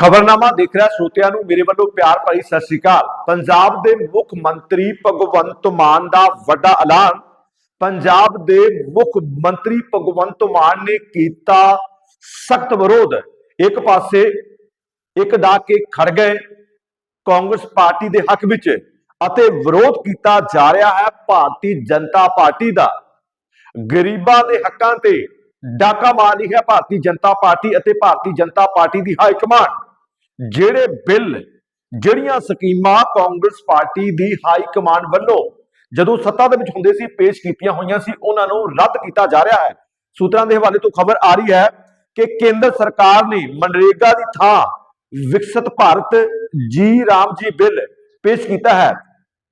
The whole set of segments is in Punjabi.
ਖਬਰਨਾਮਾ ਦੇਖ ਰਿਹਾ ਸਰੋਤਿਆਂ ਨੂੰ ਮੇਰੇ ਵੱਲੋਂ ਪਿਆਰ ਭਰੀ ਸਤਿ ਸ੍ਰੀ ਅਕਾਲ। ਪੰਜਾਬ ਦੇ ਮੁੱਖ ਮੰਤਰੀ ਭਗਵੰਤ ਮਾਨ ਦਾ ਵੱਡਾ ਐਲਾਨ। ਪੰਜਾਬ ਦੇ ਮੁੱਖ ਮੰਤਰੀ ਭਗਵੰਤ ਮਾਨ ਨੇ ਕੀਤਾ ਸਖਤ ਵਿਰੋਧ। ਇੱਕ ਪਾਸੇ ਇੱਕ ਦਾ ਕੇ ਖੜ ਗਏ ਕਾਂਗਰਸ ਪਾਰਟੀ ਦੇ ਹੱਕ ਵਿੱਚ ਅਤੇ ਵਿਰੋਧ ਕੀਤਾ ਜਾ ਰਿਹਾ ਹੈ ਭਾਰਤੀ ਜਨਤਾ ਪਾਰਟੀ ਦਾ। ਗਰੀਬਾਂ ਦੇ ਹੱਕਾਂ ਤੇ ਡਾਕਾ ਮਾਰ ਰਹੀ ਹੈ ਭਾਰਤੀ ਜਨਤਾ ਪਾਰਟੀ ਅਤੇ ਭਾਰਤੀ ਜਨਤਾ ਪਾਰਟੀ ਦੀ ਹਾਈ ਕਮਾਂਡ। ਜਿਹੜੇ ਬਿੱਲ, ਜਿਹੜੀਆਂ ਸਕੀਮਾਂ ਕਾਂਗਰਸ ਪਾਰਟੀ ਦੀ ਹਾਈ ਕਮਾਂਡ ਵੱਲੋਂ ਜਦੋਂ ਸੱਤਾ ਦੇ ਵਿੱਚ ਹੁੰਦੇ ਸੀ, ਪੇਸ਼ ਕੀਤੀਆਂ ਹੋਈਆਂ ਸੀ, ਉਹਨਾਂ ਨੂੰ ਰੱਦ ਕੀਤਾ ਜਾ ਰਿਹਾ ਹੈ। ਸੂਤਰਾਂ ਦੇ ਹਵਾਲੇ ਤੋਂ ਖਬਰ ਆ ਰਹੀ ਹੈ ਕਿ ਕੇਂਦਰ ਸਰਕਾਰ ਨੇ ਮਨਰੇਗਾ ਦੀ ਥਾਂ ਵਿਕਸਿਤ ਭਾਰਤ ਜੀ ਰਾਮ ਜੀ ਬਿੱਲ ਪੇਸ਼ ਕੀਤਾ ਹੈ।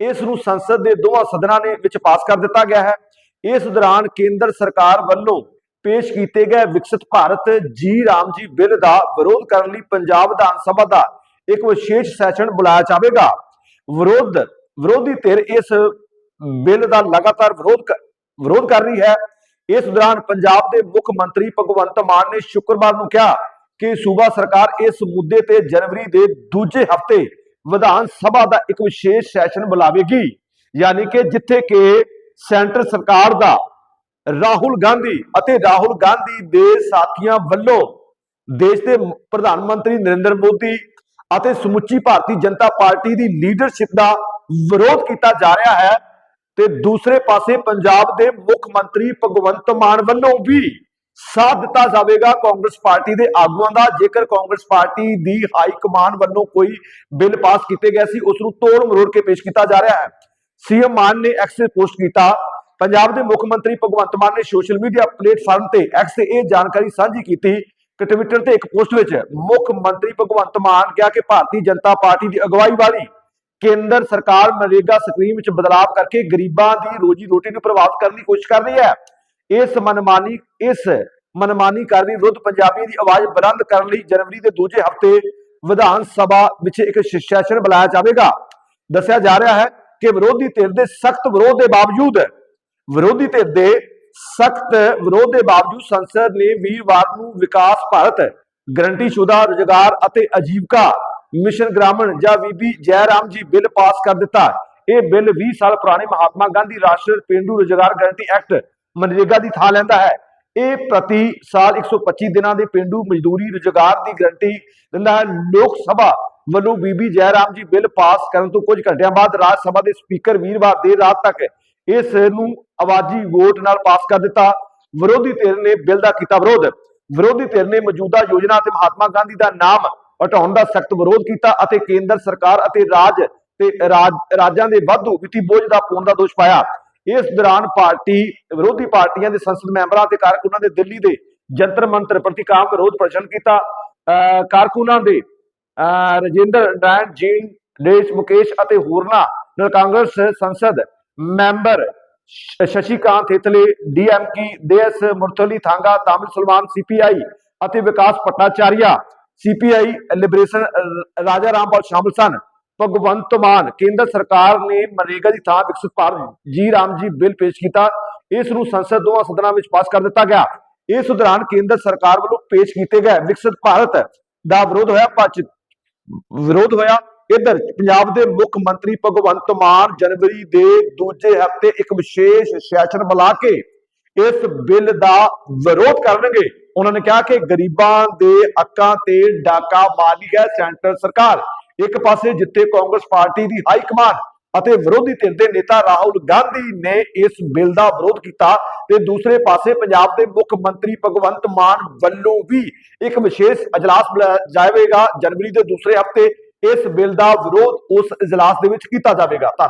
ਇਸ ਨੂੰ ਸੰਸਦ ਦੇ ਦੋਵਾਂ ਸਦਨਾਂ ਨੇ ਵਿੱਚ ਪਾਸ ਕਰ ਦਿੱਤਾ ਗਿਆ ਹੈ। ਇਸ ਦੌਰਾਨ ਕੇਂਦਰ ਸਰਕਾਰ ਵੱਲੋਂ ਪੇਸ਼ ਕੀਤੇ ਗਏ ਵਿਕਸਿਤ ਭਾਰਤ ਜੀ ਰਾਮ ਜੀ ਬਿੱਲ ਦਾ ਵਿਰੋਧ ਕਰਨ ਲਈ ਪੰਜਾਬ ਵਿਧਾਨ ਸਭਾ ਦਾ ਇੱਕ ਵਿਸ਼ੇਸ਼ ਸੈਸ਼ਨ ਬੁਲਾਇਆ ਜਾਵੇਗਾ। ਵਿਰੋਧ, ਵਿਰੋਧੀ ਧਿਰ ਇਸ ਬਿੱਲ ਦਾ ਲਗਾਤਾਰ ਵਿਰੋਧ ਵਿਰੋਧ ਕਰ ਰਹੀ ਹੈ। ਇਸ ਦੌਰਾਨ ਪੰਜਾਬ ਦੇ ਮੁੱਖ ਮੰਤਰੀ ਭਗਵੰਤ ਮਾਨ ਨੇ ਸ਼ੁੱਕਰਵਾਰ ਨੂੰ ਕਿਹਾ ਕਿ ਸੂਬਾ ਸਰਕਾਰ ਇਸ ਮੁੱਦੇ ਤੇ ਜਨਵਰੀ ਦੇ ਦੂਜੇ ਹਫ਼ਤੇ ਵਿਧਾਨ ਸਭਾ ਦਾ ਇੱਕ ਵਿਸ਼ੇਸ਼ ਸੈਸ਼ਨ ਬੁਲਾਵੇਗੀ। ਯਾਨੀ ਕਿ ਜਿੱਥੇ ਕਿ ਸੈਂਟਰ ਸਰਕਾਰ ਦਾ ਰਾਹੁਲ ਗਾਂਧੀ ਅਤੇ ਰਾਹੁਲ ਗਾਂਧੀ ਦੇ ਸਾਥੀਆਂ ਵੱਲੋਂ ਦੇਸ਼ ਦੇ ਪ੍ਰਧਾਨ ਮੰਤਰੀ ਨਰਿੰਦਰ ਮੋਦੀ ਅਤੇ ਸਮੁੱਚੀ ਭਾਰਤੀ ਜਨਤਾ ਪਾਰਟੀ ਦੀ ਲੀਡਰਸ਼ਿਪ ਦਾ ਵਿਰੋਧ ਕੀਤਾ ਜਾ ਰਿਹਾ ਹੈ ਤੇ ਦੂਸਰੇ ਪਾਸੇ ਪੰਜਾਬ ਦੇ ਮੁੱਖ ਮੰਤਰੀ ਭਗਵੰਤ ਮਾਨ ਵੱਲੋਂ ਵੀ ਸਾਥ ਦਿੱਤਾ ਜਾਵੇਗਾ ਕਾਂਗਰਸ ਪਾਰਟੀ ਦੇ ਆਗੂਆਂ ਦਾ। ਜੇਕਰ ਕਾਂਗਰਸ ਪਾਰਟੀ ਦੀ ਹਾਈ ਕਮਾਨ ਵੱਲੋਂ ਕੋਈ ਬਿੱਲ ਪਾਸ ਕੀਤੇ ਗਏ ਸੀ, ਉਸ ਨੂੰ ਤੋੜ ਮਰੋੜ ਕੇ ਪੇਸ਼ ਕੀਤਾ ਜਾ ਰਿਹਾ ਹੈ। ਸੀਐਮ ਮਾਨ ਨੇ ਐਕਸ ਪੋਸਟ ਕੀਤਾ। ਪੰਜਾਬ ਦੇ ਮੁੱਖ ਮੰਤਰੀ ਭਗਵੰਤ ਮਾਨ ਨੇ ਸੋਸ਼ਲ ਮੀਡੀਆ ਪਲੇਟਫਾਰਮ ਤੇ ਐਕਸ ਤੇ ਇਹ ਜਾਣਕਾਰੀ ਸਾਂਝੀ ਕੀਤੀ ਕਿ ਟਵਿੱਟਰ ਤੇ ਇੱਕ ਪੋਸਟ ਵਿੱਚ ਮੁੱਖ ਮੰਤਰੀ ਭਗਵੰਤ ਮਾਨ ਕਿਹਾ ਕਿ ਭਾਰਤੀ ਜਨਤਾ ਪਾਰਟੀ ਦੀ ਅਗਵਾਈ ਵਾਲੀ ਕੇਂਦਰ ਸਰਕਾਰ ਮਨਰੇਗਾ ਸਕੀਮ ਵਿੱਚ ਬਦਲਾਅ ਕਰਕੇ ਗਰੀਬਾਂ ਦੀ ਰੋਜੀ ਰੋਟੀ ਨੂੰ ਪ੍ਰਭਾਵਿਤ ਕਰਨ ਦੀ ਕੋਸ਼ਿਸ਼ ਕਰ ਰਹੀ ਹੈ। ਇਸ ਮਨਮਾਨੀ ਇਸ ਮਨਮਾਨੀ ਕਾਰਵਾਈ ਵਿਰੁੱਧ ਪੰਜਾਬੀਆਂ ਦੀ ਆਵਾਜ਼ ਬੁਲੰਦ ਕਰਨ ਲਈ ਜਨਵਰੀ ਦੇ ਦੂਜੇ ਹਫ਼ਤੇ ਵਿਧਾਨ ਸਭਾ ਵਿੱਚ ਇੱਕ ਸੈਸ਼ਨ ਬੁਲਾਇਆ ਜਾਵੇਗਾ। ਦੱਸਿਆ ਜਾ ਰਿਹਾ ਹੈ ਕਿ ਵਿਰੋਧੀ ਧਿਰ ਦੇ ਸਖਤ ਵਿਰੋਧ ਦੇ ਬਾਵਜੂਦ ਵਿਰੋਧੀ ਧਿਰ ਦੇ ਸਖਤ ਵਿਰੋਧ ਦੇ ਬਾਵਜੂਦ ਸੰਸਦ ਨੇ ਵੀਰਵਾਰ ਨੂੰ ਵਿਕਾਸ ਭਾਰਤ, ਗਰੰਟੀਸ਼ੁਦਾ ਰੁਜ਼ਗਾਰ ਅਤੇ ਆਜੀਵਕਾ ਮਿਸ਼ਨ ਗ੍ਰਾਮੀਣ ਜਾਂ ਬੀਬੀ ਜੈ ਜੀ ਬਿੱਲ ਪਾਸ ਕਰ ਦਿੱਤਾ। ਇਹ ਬਿੱਲ 20 ਸਾਲ ਪੁਰਾਣੇ ਮਹਾਤਮਾ ਗਾਂਧੀ ਰਾਸ਼ਟਰੀ ਪੇਂਡੂ ਰੁਜ਼ਗਾਰ ਗਾਰੰਟੀ ਐਕਟ ਮਨਰੇਗਾ ਦੀ ਥਾਂ ਲੈਂਦਾ ਹੈ। ਇਹ ਪ੍ਰਤੀ ਸਾਲ 125 ਦਿਨਾਂ ਦੇ ਪੇਂਡੂ ਮਜ਼ਦੂਰੀ ਰੁਜ਼ਗਾਰ ਦੀ ਗਾਰੰਟੀ ਦਿੰਦਾ ਹੈ। ਲੋਕ ਸਭਾ ਵੱਲੋਂ ਬੀਬੀ ਜੈ ਰਾਮ ਜੀ ਬਿੱਲ ਪਾਸ ਕਰਨ ਤੋਂ ਕੁਝ ਘੰਟਿਆਂ ਬਾਅਦ ਰਾਜ ਸਭਾ ਦੇ ਸਪੀਕਰ ਵੀਰਵਾਰ ਦੇਰ ਰਾਤ ਤੱਕ ਇਸ ਨੂੰ ਆਵਾਜ਼ੀ ਵੋਟ ਨਾਲ ਪਾਸ ਕਰ ਦਿੱਤਾ। ਵਿਰੋਧੀ ਧਿਰ ਨੇ ਬਿੱਲ ਦਾ ਕੀਤਾ ਵਿਰੋਧ। ਵਿਰੋਧੀ ਧਿਰ ਨੇ ਮੌਜੂਦਾ ਯੋਜਨਾ ਤੇ ਮਹਾਤਮਾ ਗਾਂਧੀ ਦਾ ਨਾਮ ਹਟਾਉਣ ਦਾ ਸਖਤ ਵਿਰੋਧ ਕੀਤਾ ਅਤੇ ਕੇਂਦਰ ਸਰਕਾਰ ਅਤੇ ਰਾਜ ਤੇ ਰਾਜਾਂ ਦੇ ਵਾਧੂ ਵਿੱਤੀ ਬੋਝ ਦਾ ਪਾਉਣ ਦਾ ਦੋਸ਼ ਪਾਇਆ। ਇਸ ਦੌਰਾਨ ਪਾਰਟੀ, ਵਿਰੋਧੀ ਪਾਰਟੀਆਂ ਦੇ ਸੰਸਦ ਮੈਂਬਰਾਂ ਅਤੇ ਕਾਰਕੁਨਾਂ ਦੇ ਦਿੱਲੀ ਦੇ ਜੰਤਰ ਮੰਤਰ ਪ੍ਰਤੀ ਕਾਮ ਵਿਰੋਧ ਪ੍ਰਦਰਸ਼ਨ ਕੀਤਾ। ਅਹ ਕਾਰਕੁਨਾਂ ਦੇ ਅਹ ਰਜਿੰਦਰ ਡੈਨ ਜੀਨ ਦੇਸ਼ ਮੁਕੇਸ਼ ਅਤੇ ਹੋਰਨਾਂ ਨਾਲ ਕਾਂਗਰਸ ਸੰਸਦ ਮੈਂਬਰ ਸ਼ਸ਼ੀਕਾਂਤ ਥੇਤਲੇ ਡੀਐਮਕੀ ਦੇਸ ਮੁਰਥਲੀ ਥਾਂਗਾ, ਤਾਮਿਲ ਸੁਲਮਾਨ ਸੀਪੀਆਈ ਅਤੇ ਵਿਕਾਸ ਪਟਨਾਚਾਰੀਆ, ਸੀਪੀਆਈ ਲਿਬਰੇਸ਼ਨ ਰਾਜਾ ਰਾਮਪਾਲ ਸ਼ਾਮਲ ਸਨ। ਭਗਵੰਤ ਮਾਨ, ਕੇਂਦਰ ਸਰਕਾਰ ਨੇ ਮਨਰੇਗਾ ਦੀ ਥਾਂ ਵਿਕਸਿਤ ਭਾਰਤ ਜੀ ਰਾਮ ਜੀ ਬਿੱਲ ਪੇਸ਼ ਕੀਤਾ। ਇਸ ਨੂੰ ਸੰਸਦ ਦੋਵਾਂ ਸਦਨਾਂ ਵਿੱਚ ਪਾਸ ਕਰ ਦਿੱਤਾ ਗਿਆ। ਇਸ ਦੌਰਾਨ ਕੇਂਦਰ ਸਰਕਾਰ ਵੱਲੋਂ ਪੇਸ਼ ਕੀਤੇ ਗਏ ਵਿਕਸਿਤ ਭਾਰਤ ਦਾ ਵਿਰੋਧ ਹੋਇਆ ਵਿਰੋਧ ਹੋਇਆ। ਇਧਰ ਪੰਜਾਬ ਦੇ ਮੁੱਖ ਮੰਤਰੀ ਭਗਵੰਤ ਮਾਨ ਜਨਵਰੀ ਦੇ ਦੂਜੇ ਹਫ਼ਤੇ ਇੱਕ ਵਿਸ਼ੇਸ਼ ਸੈਸ਼ਨ ਬੁਲਾ ਕੇ ਇਸ ਬਿੱਲ ਦਾ ਵਿਰੋਧ ਕਰਨਗੇ। ਉਹਨਾਂ ਨੇ ਕਿਹਾ ਕਿ ਗਰੀਬਾਂ ਦੇ ਹੱਕਾਂ ਤੇ ਡਾਕਾ ਮਾਰੀ ਹੈ ਸੈਂਟਰ ਸਰਕਾਰ। ਇੱਕ ਪਾਸੇ ਜਿੱਥੇ ਕਾਂਗਰਸ ਪਾਰਟੀ ਦੀ ਹਾਈ ਕਮਾਨ ਅਤੇ ਵਿਰੋਧੀ ਧਿਰ ਦੇ ਨੇਤਾ ਰਾਹੁਲ ਗਾਂਧੀ ਨੇ ਇਸ ਬਿੱਲ ਦਾ ਵਿਰੋਧ ਕੀਤਾ ਤੇ ਦੂਸਰੇ ਪਾਸੇ ਪੰਜਾਬ ਦੇ ਮੁੱਖ ਮੰਤਰੀ ਭਗਵੰਤ ਮਾਨ ਵੱਲੋਂ ਵੀ ਇੱਕ ਵਿਸ਼ੇਸ਼ ਅਜਲਾਸ ਬੁਲਾਇਆ ਜਾਵੇਗਾ ਜਨਵਰੀ ਦੇ ਦੂਸਰੇ ਹਫ਼ਤੇ। ਇਸ ਬਿੱਲ ਦਾ ਵਿਰੋਧ ਉਸ ਇਜਲਾਸ ਦੇ ਵਿੱਚ ਕੀਤਾ ਜਾਵੇਗਾ। ਧੰਨਵਾਦ।